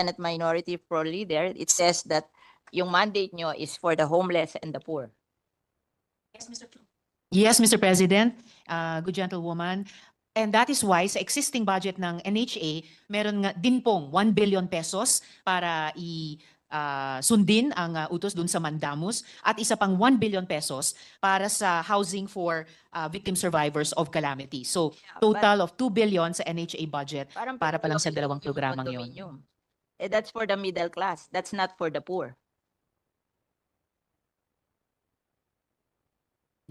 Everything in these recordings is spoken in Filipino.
Senate Minority Pro Leader, it says that yung mandate nyo is for the homeless and the poor. Yes, Mr. President, uh, good gentlewoman. And that is why sa existing budget ng NHA, meron nga din pong 1 billion pesos para i ah, sundin ang ah, utos dun sa Mandamus at isa pang 1 billion pesos para sa housing for ah, victim survivors of calamity. So Yeah, but total of 2 billion sa NHA budget. para pa lang sa dalawang programang yun. Eh, that's for the middle class. That's not for the poor.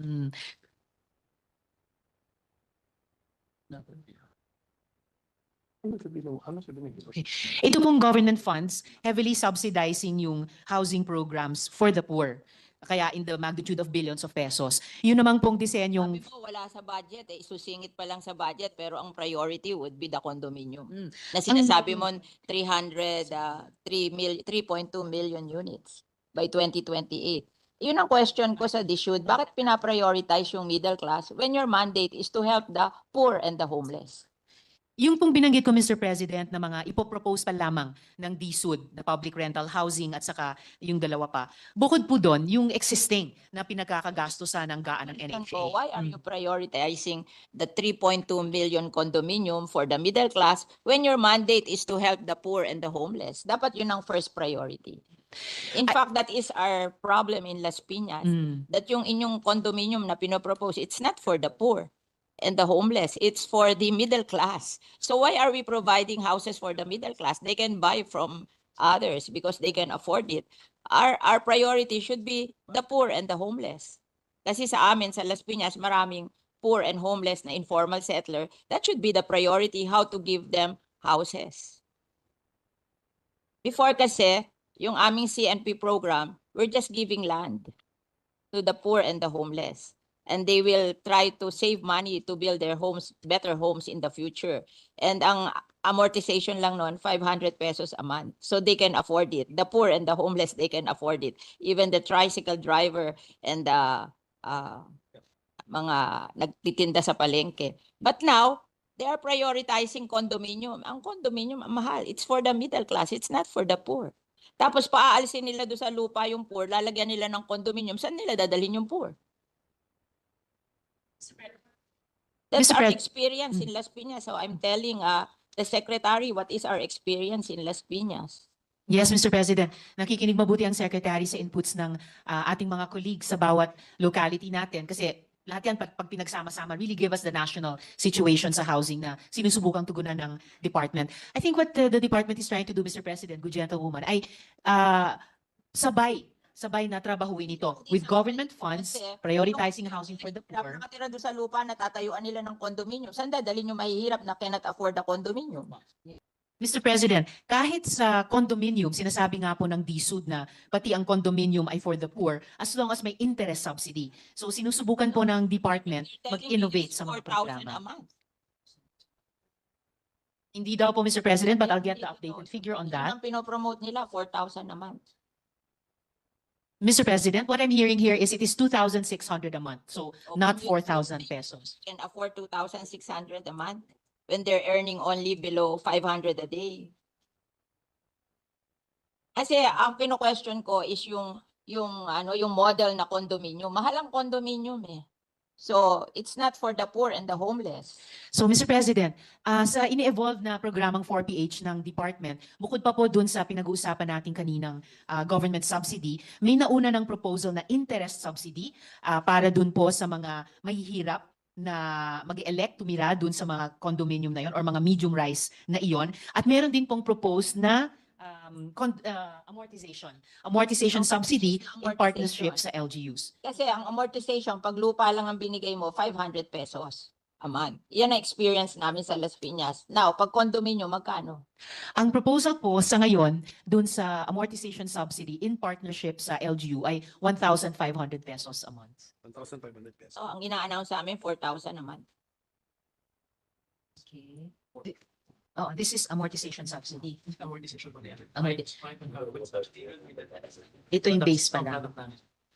Mm. Ito pong government funds heavily subsidizing yung housing programs for the poor. Kaya in the magnitude of billions of pesos. Yun naman pong disenyong Sabi mo, wala sa budget eh. Isusingit pa lang sa budget pero ang priority would be the condominium. Mm. Na sinasabi mo 300, uh, 3 mil, 3.2 million units by 2028. Yun ang question ko sa DSUD. Bakit pinaprioritize yung middle class when your mandate is to help the poor and the homeless? Yung pong binanggit ko, Mr. President, na mga ipopropose pa lamang ng DSUD, na public rental housing at saka yung dalawa pa. Bukod po doon, yung existing na pinagkakagastusan ng gaan ng NHA. why are Mm. you prioritizing the 3.2 million condominium for the middle class when your mandate is to help the poor and the homeless? Dapat yun ang first priority. In I- fact, that is our problem in Las Piñas. Mm. That yung inyong condominium na pinopropose, it's not for the poor and the homeless. It's for the middle class. So why are we providing houses for the middle class? They can buy from others because they can afford it. Our, our priority should be the poor and the homeless. Kasi sa amin, sa Las Piñas, maraming poor and homeless na informal settler. That should be the priority, how to give them houses. Before kasi, yung aming CNP program, we're just giving land to the poor and the homeless. And they will try to save money to build their homes, better homes in the future. And ang amortization lang noon, 500 pesos a month. So they can afford it. The poor and the homeless, they can afford it. Even the tricycle driver and the uh, mga nagtitinda sa palengke. But now, they are prioritizing condominium. Ang condominium, mahal. It's for the middle class. It's not for the poor. Tapos paaalisin nila doon sa lupa yung poor, lalagyan nila ng condominium. Saan nila dadalhin yung poor? That's Mr. our Pres- experience in Las Piñas. So I'm telling uh, the secretary what is our experience in Las Piñas. Yes, Mr. President. Nakikinig mabuti ang Secretary sa inputs ng ah, ating mga colleagues sa bawat locality natin. Kasi lahat yan pag, pag pinagsama-sama really give us the national situation sa housing na sinusubukang tugunan ng department. I think what the, the department is trying to do, Mr. President, good gentlewoman, ay ah, sabay, sabay na trabahuin ito with government funds, prioritizing housing for the poor. nakatira doon sa lupa na tatayuan nila ng condominium. Saan dadalhin yung mahihirap na cannot afford the condominium? Mr. President, kahit sa condominium, sinasabi nga po ng DSUD na pati ang condominium ay for the poor as long as may interest subsidy. So sinusubukan po ng department mag-innovate sa mga 4,000 programa. a. Hindi daw po, Mr. President, but I'll get the updated figure on that. ang pinopromote nila, 4,000 a month. Mr. President, what I'm hearing here is it is 2,600 a month, so O not kung 4,000 pesos. Can afford 2,600 a month when they're earning only below 500 a day. Kasi ang pino-question ko is yung yung ano yung model na condominium. Mahal ang condominium eh. So, it's not for the poor and the homeless. So, Mr. President, ah, sa ini-evolve na programang 4PH ng department, bukod pa po dun sa pinag-uusapan natin kaninang ah, government subsidy, may nauna ng proposal na interest subsidy ah, para dun po sa mga mahihirap na mag-elect tumira dun sa mga condominium na yon or mga medium rise na iyon. At meron din pong proposed na um, con- ah, amortization. Amortization subsidy in partnership sa LGUs. Kasi ang amortization, pag lupa lang ang binigay mo, 500 pesos a month. Yan ang experience namin sa Las Piñas. Now, pag condominium, magkano? Ang proposal po sa ngayon dun sa amortization subsidy in partnership sa LGU ay 1,500 pesos a month. 1,500 pesos. So, ang ina-announce sa amin, 4,000 a month. Okay. Oh, this is amortization subsidy. Amortization pa yan. Amorti- Ito yung base pa lang.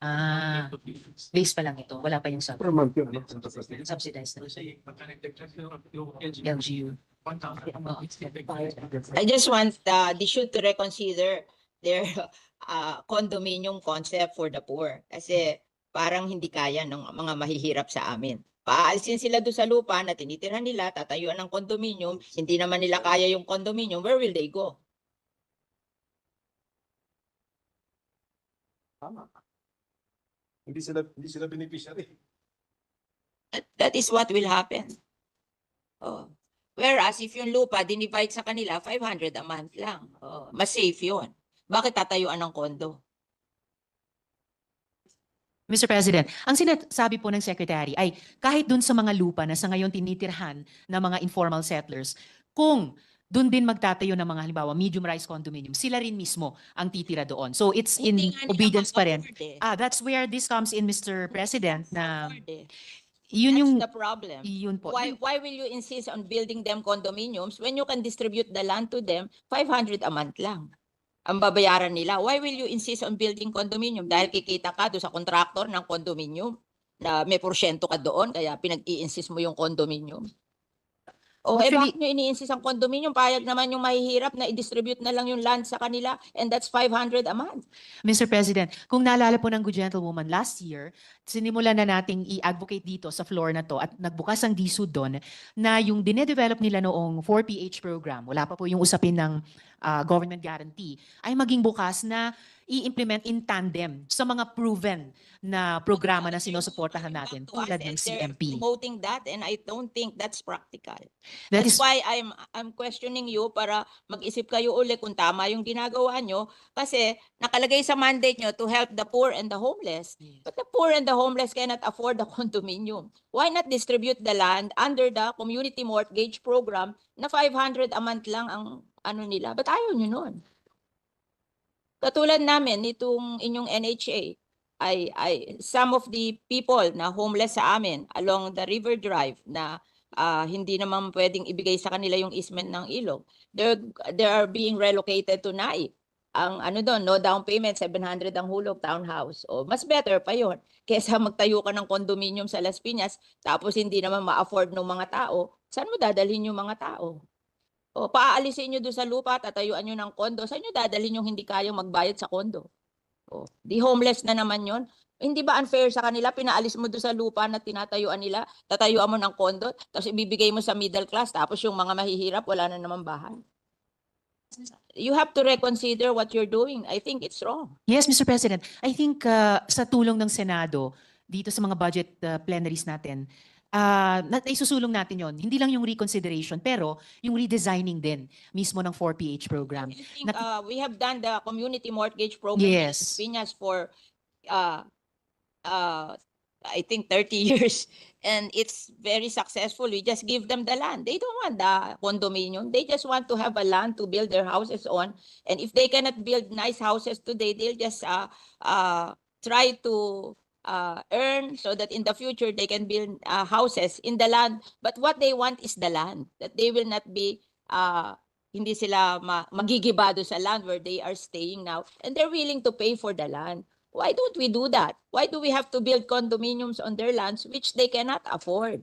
Ah, base pa lang ito. Wala pa yung sub Per month yun. no? subsidized na LGU. I just want uh, they should to reconsider their uh, condominium concept for the poor. Kasi parang hindi kaya ng mga mahihirap sa amin. Paalisin sila doon sa lupa na tinitirhan nila, tatayuan ng condominium, hindi naman nila kaya yung condominium, where will they go? Tama. Hindi sila, hindi sila beneficiary. That, that is what will happen. Oh. Whereas if yung lupa dinivide sa kanila, 500 a month lang. Oh, mas safe yun. Bakit tatayuan ng kondo? Mr. President, ang sinasabi po ng Secretary ay kahit dun sa mga lupa na sa ngayon tinitirhan ng mga informal settlers, kung dun din magtatayo ng mga halimbawa medium-rise condominium, sila rin mismo ang titira doon. So it's in Hindi nga nila obedience pa rin. ma-afford eh. Ah, that's where this comes in, Mr. President, na Afford eh. yun That's yung, the problem. yun po. Why why will you insist on building them condominiums when you can distribute the land to them 500 a month lang? Ang babayaran nila. Why will you insist on building condominium? Dahil kikita ka doon sa contractor ng condominium na may porsyento ka doon kaya pinag-i-insist mo yung condominium. O eh Actually- bakit nyo ini-insist ang condominium? Payag naman yung mahihirap na i-distribute na lang yung land sa kanila and that's 500 a month. Mr. President, kung naalala po ng good gentlewoman last year, sinimulan na nating i-advocate dito sa floor na to at nagbukas ang DSUD doon na yung dinedevelop nila noong 4PH program, wala pa po yung usapin ng ah, government guarantee, ay maging bukas na i-implement in tandem sa mga proven na programa na sinusuportahan natin tulad ng CMP. Promoting that and I don't think that's practical. That That's is, why I'm I'm questioning you para mag-isip kayo uli kung tama yung ginagawa nyo kasi nakalagay sa mandate nyo to help the poor and the homeless. But the poor and the homeless cannot afford the condominium. Why not distribute the land under the community mortgage program na 500 a month lang ang ano nila? But ayaw nyo nun. Katulad namin nitong inyong NHA, ay, ay some of the people na homeless sa amin along the river drive na ah, hindi naman pwedeng ibigay sa kanila yung easement ng ilog. They're, they are being relocated to NAI. Ang ano doon, no down payment, 700 ang hulog, townhouse. O mas better pa yon kesa magtayo ka ng condominium sa Las Piñas tapos hindi naman ma-afford ng mga tao. Saan mo dadalhin yung mga tao? O paaalisin nyo doon sa lupa, tatayuan nyo ng kondo. Saan nyo dadalhin yung hindi kayang magbayad sa kondo? O, di homeless na naman yon hindi ba unfair sa kanila? Pinaalis mo doon sa lupa na tinatayuan nila, tatayuan mo ng kondo, tapos ibibigay mo sa middle class, tapos yung mga mahihirap, wala na naman bahay. You have to reconsider what you're doing. I think it's wrong. yes, Mr. President, I think uh, sa tulong ng Senado dito sa mga budget uh, plenaries natin, na isusulong natin yon. Hindi lang yung reconsideration, pero yung redesigning din mismo ng 4PH program. I think uh, we have done the community mortgage program in Yes. Las Piñas for uh, uh, I think 30 years and it's very successful. We just give them the land. They don't want the condominium. They just want to have a land to build their houses on. And if they cannot build nice houses today, they'll just uh, uh, try to uh, earn so that in the future they can build uh, houses in the land. But what they want is the land, that they will not be uh, hindi sila ma- magigibado sa land where they are staying now and they're willing to pay for the land. Why don't we do that? Why do we have to build condominiums on their lands which they cannot afford?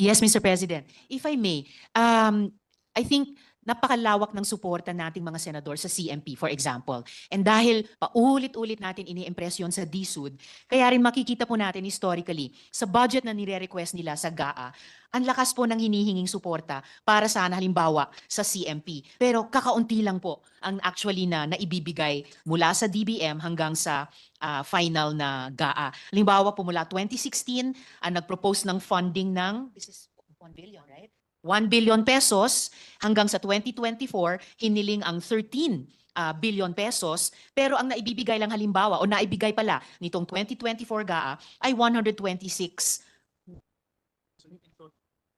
Yes, Mr. President. If I may, um, I think napakalawak ng suporta nating mga senador sa CMP, for example. And dahil paulit-ulit natin ini-impress yun sa DSUD, kaya rin makikita po natin historically, sa budget na nire-request nila sa GAA, ang lakas po ng hinihinging suporta para sana halimbawa sa CMP. Pero kakaunti lang po ang actually na naibibigay mula sa DBM hanggang sa ah, final na GAA. Halimbawa po mula 2016, ang nag-propose ng funding ng, this is 1 billion, right? 1 billion pesos hanggang sa 2024, hiniling ang 13 ah, billion pesos. Pero ang naibibigay lang halimbawa o naibigay pala nitong 2024 GAA ay 126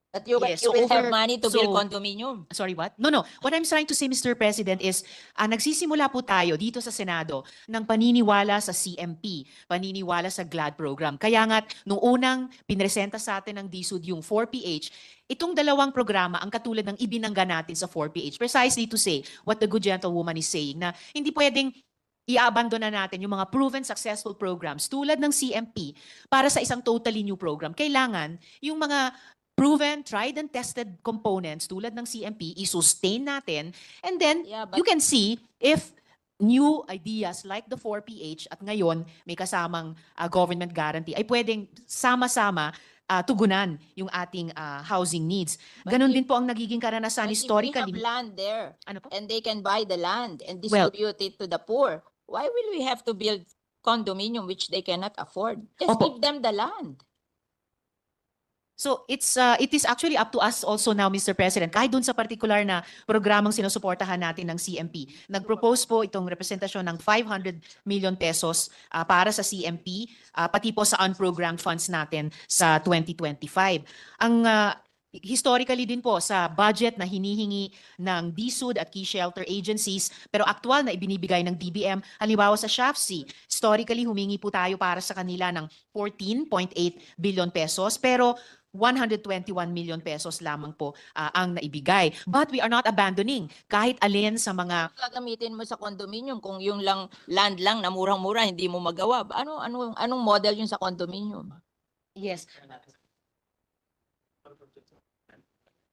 That you, Yes, you so will have over- money to build so- condominium. Sorry, what? No, no. What I'm trying to say, Mr. President, is ah, nagsisimula po tayo dito sa Senado ng paniniwala sa CMP, paniniwala sa GLAD program. Kaya nga, nung unang pinresenta sa atin ng DSUD yung 4PH, itong dalawang programa ang katulad ng ibinangga natin sa 4PH. Precisely to say what the good gentlewoman is saying, na hindi pwedeng i-abandon na natin yung mga proven successful programs tulad ng CMP para sa isang totally new program. Kailangan yung mga proven, tried and tested components tulad ng CMP, i-sustain natin, and then Yeah, you but can see if new ideas like the 4PH at ngayon may kasamang ah, government guarantee ay pwedeng sama-sama ah, tugunan yung ating ah, housing needs. Ganon din po ang nagiging karanasan but if we historically. have land there Ano po? and they can buy the land and Well- distribute it to the poor, why will we have to build condominium which they cannot afford? Just Opo. give them the land. So it's uh, it is actually up to us also now Mr. President kahit dun sa particular na programang sinusuportahan natin ng CMP. Nag-propose po itong representasyon ng 500 million pesos ah, para sa CMP ah, pati po sa unprogrammed funds natin sa 2025. Ang ah, historically din po sa budget na hinihingi ng DSUD at key shelter agencies pero aktual na ibinibigay ng DBM halimbawa sa SHAFC historically humingi po tayo para sa kanila ng 14.8 billion pesos pero 121 million pesos lamang po ah, ang naibigay. But we are not abandoning kahit alin sa mga Gagamitin mo sa condominium kung yung lang land lang na murang-mura hindi mo magawa. Ano ano anong model yun sa condominium? Yes.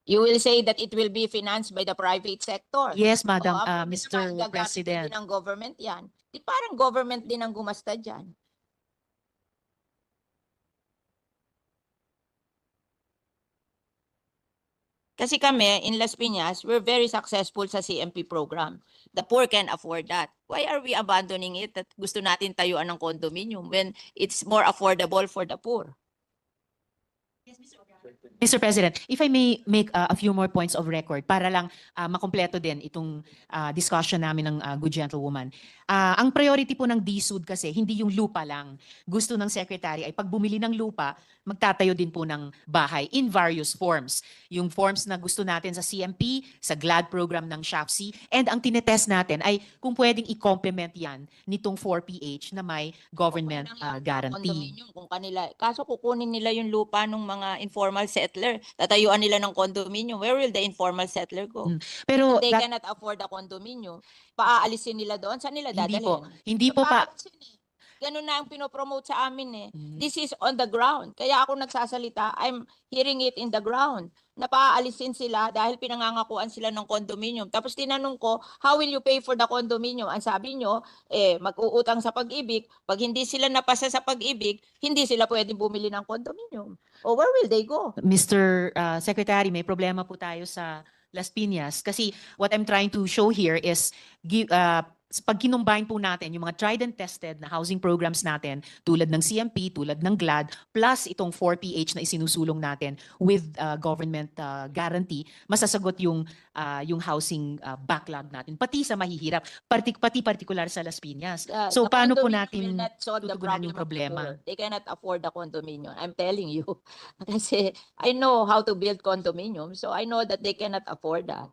You will say that it will be financed by the private sector. Yes, Madam Oo, ah, Mr. naman, gagamitin President. din ng government yan. Di parang government din ang gumasta dyan. Kasi kami, in Las Piñas, we're very successful sa CMP program. The poor can afford that. Why are we abandoning it that gusto natin tayuan ng condominium when it's more affordable for the poor? Mr. President, if I may make uh, a few more points of record para lang uh, makompleto din itong uh, discussion namin ng uh, good gentlewoman. Ah, ang priority po ng DSUD kasi hindi yung lupa lang. Gusto ng secretary ay pag bumili ng lupa, magtatayo din po ng bahay in various forms. Yung forms na gusto natin sa CMP, sa GLAD program ng SHAFC, and ang tinetest natin ay kung pwedeng i-complement yan nitong 4PH na may government uh, guarantee. Kung kanila. Kaso kukunin nila yung lupa ng mga informal settler. Tatayuan nila ng condominium. Where will the informal settler go? Mm, Pero They that- cannot afford a condominium. Paaalisin nila doon. Saan nila hindi dadalhin? po, hindi po pa, eh. Ganun na ang pinopromote sa amin eh. Mm. This is on the ground. Kaya ako nagsasalita, I'm hearing it in the ground. Na paaalisin sila dahil pinangangakuan sila ng condominium. Tapos tinanong ko, how will you pay for the condominium? Ang sabi nyo, eh, mag-uutang sa pag-ibig. Pag hindi sila napasa sa pag-ibig, hindi sila pwedeng bumili ng condominium. O where will they go? Mr. uh, Secretary, may problema po tayo sa Las Piñas kasi what I'm trying to show here is give, uh, pag kinumbine po natin yung mga tried and tested na housing programs natin tulad ng CMP, tulad ng GLAD, plus itong 4PH na isinusulong natin with uh, government uh, guarantee, masasagot yung uh, yung housing uh, backlog natin, pati sa mahihirap, pati, pati particular sa Las Piñas. The- So, paano po natin tutugunan problem yung problema? They cannot afford the condominium. I'm telling you. Kasi I know how to build condominium, so I know that they cannot afford that.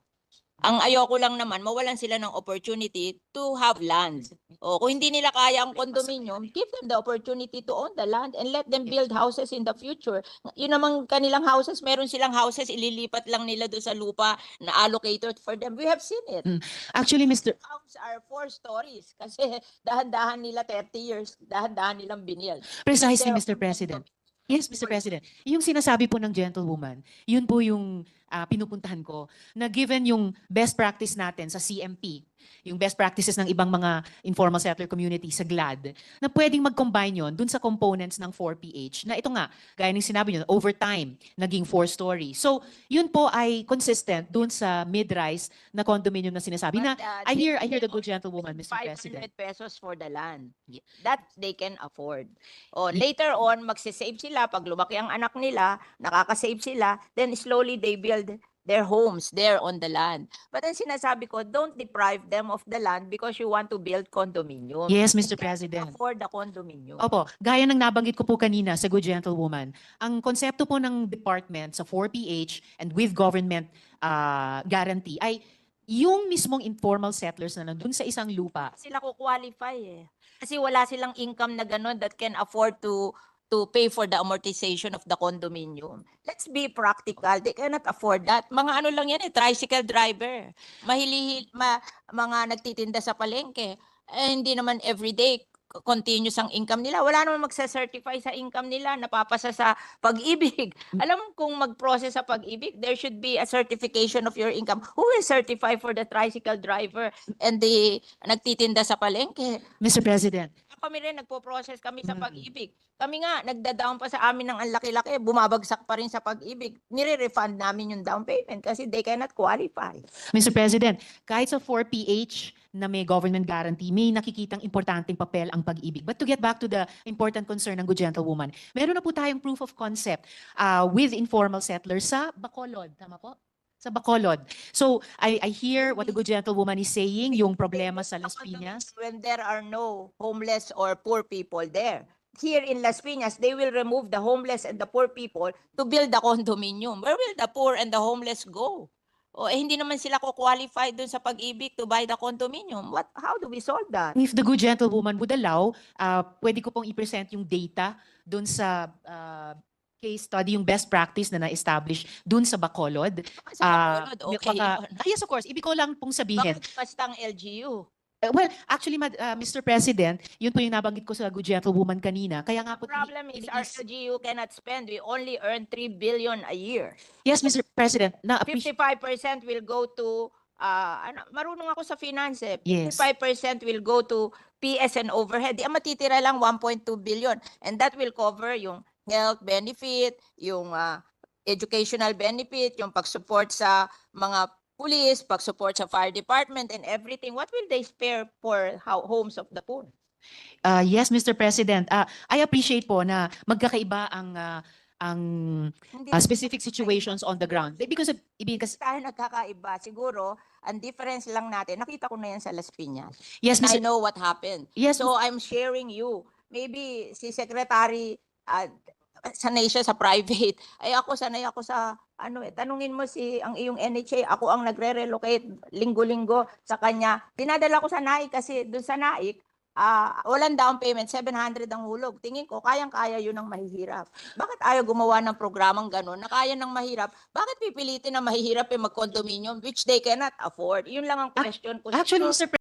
Ang ayoko lang naman, mawalan sila ng opportunity to have land. O kung hindi nila kaya ang condominium, give them the opportunity to own the land and let them build houses in the future. Yun namang kanilang houses, meron silang houses, ililipat lang nila doon sa lupa na allocated for them. We have seen it. Actually, Mr. house are four stories kasi dahan-dahan nila 30 years, dahan-dahan nilang binil. Precisely, Mr. President. Yes, Mr. President. Yung sinasabi po ng gentlewoman, yun po yung ah, pinupuntahan ko na given yung best practice natin sa CMP, yung best practices ng ibang mga informal settler community sa GLAD, na pwedeng mag-combine yun dun sa components ng 4PH na ito nga, gaya ng sinabi nyo, over time, naging four-story. So, yun po ay consistent dun sa mid-rise na condominium na sinasabi na But, uh, I they- hear, I hear the good gentlewoman, Mr. 500 President. pesos for the land. That they can afford. O Ye- later on, magsisave sila. Pag lumaki ang anak nila, nakakasave sila, then slowly they build their homes there on the land. But ang sinasabi ko, don't deprive them of the land because you want to build condominium. Yes, Mr. President. afford the condominium. Opo, gaya ng nabanggit ko po kanina sa Good Gentlewoman, ang konsepto po ng department sa 4PH and with government ah, guarantee ay yung mismong informal settlers na nandun sa isang lupa. sila ko qualify eh. Kasi wala silang income na ganun that can afford to to pay for the amortization of the condominium. Let's be practical. They cannot afford that. Mga ano lang yan eh, tricycle driver. Mahilihi, ma, mga nagtitinda sa palengke. Eh, hindi naman everyday continuous ang income nila. Wala naman magsa-certify sa income nila, napapasa sa pag-ibig. Alam mo kung mag-process sa pag-ibig, there should be a certification of your income. Who will certify for the tricycle driver and the nagtitinda sa palengke? Mr. President, Kami rin, nagpo-process kami sa Mm. pag-ibig. Kami nga, nagda-down pa sa amin ng ang laki-laki, bumabagsak pa rin sa pag-ibig. Nire-refund namin yung down payment kasi they cannot qualify. Mr. President, kahit sa 4PH na may government guarantee, may nakikitang importanteng papel ang pag-ibig. But to get back to the important concern ng good gentlewoman, meron na po tayong proof of concept uh, with informal settlers sa Bacolod. Tama po? Sa Bacolod. So, I, I hear what the good gentlewoman is saying, yung problema sa Las Piñas. When there are no homeless or poor people there. Here in Las Piñas, they will remove the homeless and the poor people to build the condominium. Where will the poor and the homeless go? O eh, hindi naman sila ko-qualify dun sa pag-ibig to buy the condominium. What, how do we solve that? If the good gentlewoman would allow, uh, pwede ko pong i-present yung data dun sa uh, case study, yung best practice na na-establish dun sa Bacolod. Sa Ah, Bacolod, baka- okay yun. Ah, yes, of course. Ibig ko lang pong sabihin. Bakit basta ang LGU? Uh, Well, actually, uh, Mr. President, yun po yung nabanggit ko sa good gentlewoman kanina. Kaya nga po, The problem is our LGU cannot spend. We only earn 3 billion a year. yes, Mr. President, na appreciate 55% will go to uh, ano, marunong ako sa finance eh. Yes. 55% will go to PS and overhead. Di matitira lang 1.2 billion and that will cover yung health benefit, yung ah, educational benefit, yung pag-support sa mga police, pag-support sa fire department and everything. What will they spare for how homes of the poor? Uh, yes, Mr. President. Uh, I appreciate po na magkakaiba ang uh, ang uh, specific situations on the ground. Because of, kasi, tayo nagkakaiba. Siguro, ang difference lang natin, nakita ko na yan sa Las Piñas. yes, I Mr. know what happened. Yes, So I'm sharing you. Maybe si Secretary uh, sanay siya sa private. Ay ako sanay ako sa ano eh. Tanungin mo si ang iyong NHA, ako ang nagre-relocate linggo-linggo sa kanya. Dinadala ko sa NAIC kasi doon sa NAIC, ah walang down payment, 700 ang hulog. Tingin ko, kayang-kaya yun ng mahihirap. Bakit ayaw gumawa ng programang gano'n na kaya ng mahirap? Bakit pipilitin na mahihirap eh mag-condominium which they cannot afford? Yun lang ang question ko. actually, Mr.